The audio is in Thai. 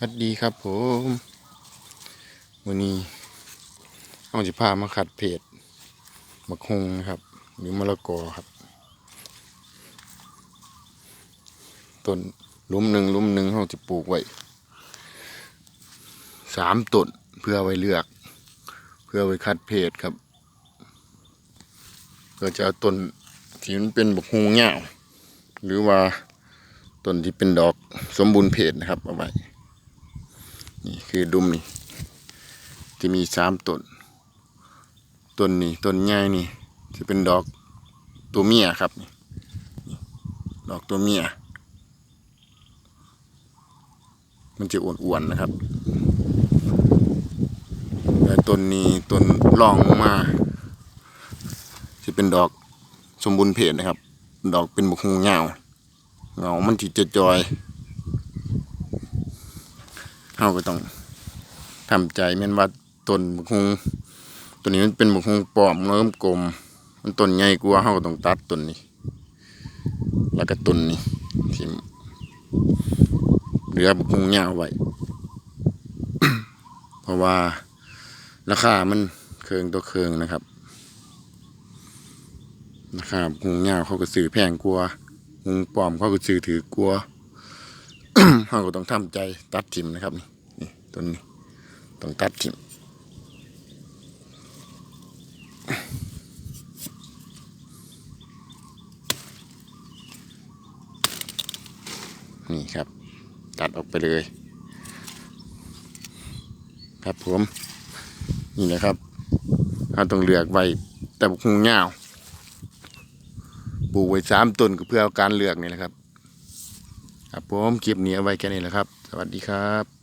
สวัสดีครับผมวันนี้เอาจะพามาขัดเพจมะคงครับ หรือมะละกอครับต้นลุมหนึ่งลุมหนึ่งเราจะปลูกไว้สามต้นเพื่อไว้เลือก เพื่อไว้คัดเพจครับก็จะเอาต้นที่มันเป็นบกฮงเงาหรือว่าต้นที่เป็นดอกสมบูรณ์เพจนะครับเอาไว้ นี่คือดุมนี่จะมีสามต้นต้นนี่ต้นใหญ่นี่จะเป็นดอกตัวเมียครับนี่ดอกตัวเมีย มันจะอ้วนๆนะครับแต่ต้นนี้ต้นรองมาจะเป็นดอกสมบูรณ์เพศนะครับ ดอกเป็นบุกหูเงาเงามันที่จะจอย เราก็ต้องทำใจแม่นว่าต้นบุกหูตัวนี้มันเป็นบุกหูปลอมเริ่มกลม มันต้นใหญ่กว่าเราก็ต้องตัดต้นนี้ แล้วก็ต้นนี้ที่เหลือบุกงยาวไว้เพราะว่าราคามันเคืองตัวเคืองนะครับราคาบุกงยาวเขาก็ซื้อแพงกว่าหุงปลอมเขาก็ซื้อถือกลัวเขาก็ต้องทำใจตัดทิมนะครับนี่ ต้นต้องตัดทิมนี่ครับ ตัดออกไปเลย ครับผมนี่นะครับเราต้องเลือกไว้แต่บุกหูเงาปลูกไว้สามต้นก็เพื่ออาการเลือกนี่แหละครับ ครับผมคลิปนี้เอาไว้แค่นี้แหละครับ สวัสดีครับ